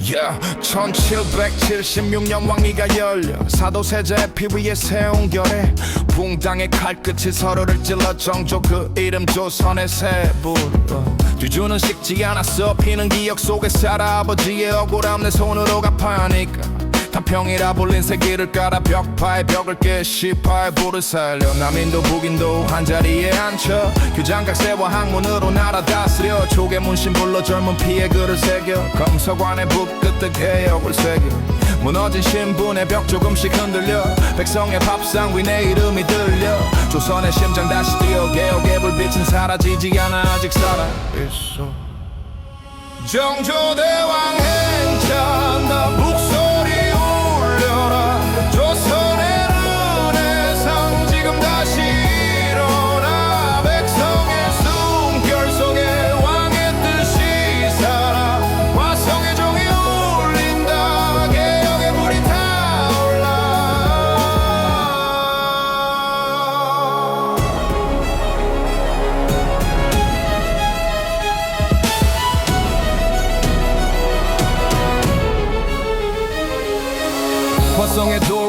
Yeah, 1776년 왕위가 열려 사도세자의 피 위에 세운 결에 붕당의 칼끝이 서로를 찔러 정조 그 이름 조선의 세부 뒤주는 식지 않았어. 피는 기억 속에 살아 아버지의 억울함 내 손으로 갚아야 하니까 타평이라 불린 세기를 깔아 벽파에 벽을 깨 시파에 불을 살려. 남인도 북인도 한자리에 앉혀 규장각세와 학문으로 나라 다스려. 조개 문신 불러 젊은 피에 글을 새겨. 검서관의 북 끝에 개혁을 새겨. 무너진 신분의 벽 조금씩 흔들려. 백성의 밥상 위 내 이름이 들려. 조선의 심장 다시 뛰어 개혁의 불빛은 사라지지 않아. 아직 살아 있어. 정조대왕 행차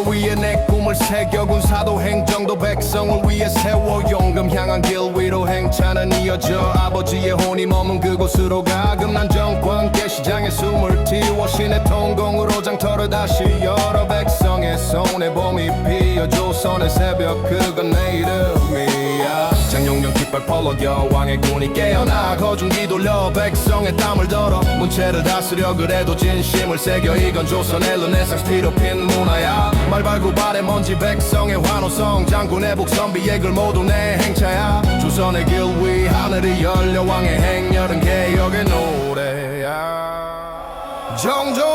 돌 위에 내 꿈을 새겨 군 사도 행정도 백성을 위해 세워 용금 향한 길 위로 행차는 이어져 아버지의 혼이 머문 그곳으로 가 금 난 정권께 시장의 숨을 틔워 신의 통공으로 장터를 다시 열어 백성의 손에 봄이 피어 조선의 새벽 그건 내 이름이야. 장룡령 깃발 펄럭여 왕의 군이 깨어나 거중기 돌려 백성의 땀을 덜어 문체를 다스려 그래도 진심을 새겨 이건 조선의 르네상스 피로핀 문화야 말발굽발의 먼지 백성의 환호성. 장군의 북선비의 글 모두 내 행차야. 조선의 길 위 하늘이 열려 왕의 행렬은 개혁의 노래야. 정조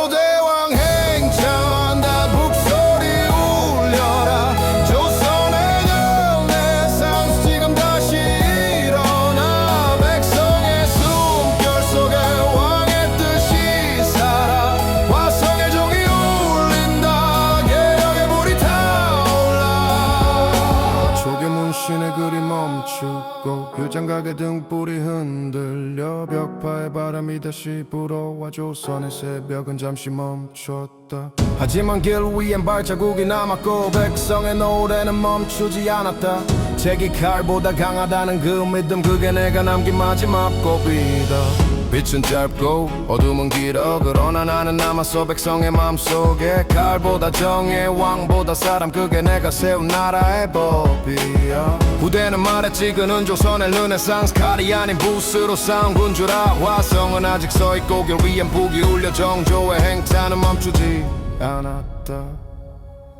멈추고 교장각의 등불이 흔들려 벽파의 바람이 다시 불어와 조선의 새벽은 잠시 멈췄다. 하지만 길 위엔 발자국이 남았고 백성의 노래는 멈추지 않았다. 제기 칼보다 강하다는 그 믿음 그게 내가 남긴 마지막 고비다 빛은 짧고 어둠은 길어. 그러나 나는 남았어 백성의 맘속에 칼보다 정의 왕보다 사람 그게 내가 세운 나라의 법이야 후대는 말했지 그는 조선의 르네상스 칼이 아닌 붓으로 싸운 군주라. 화성은 아직 서있고 길 위엔 북이 울려 정조의 행차는 멈추지 않았다.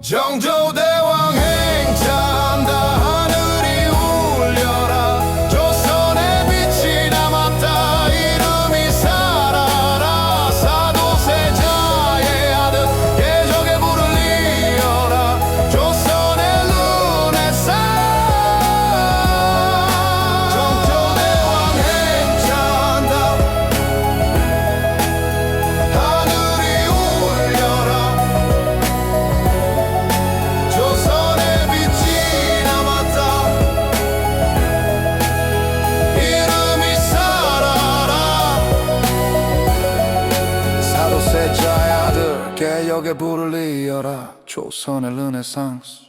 정조대왕 행차한다 하늘 사도세자의 아들 개혁의 불을 이어라. 조선의 르네상스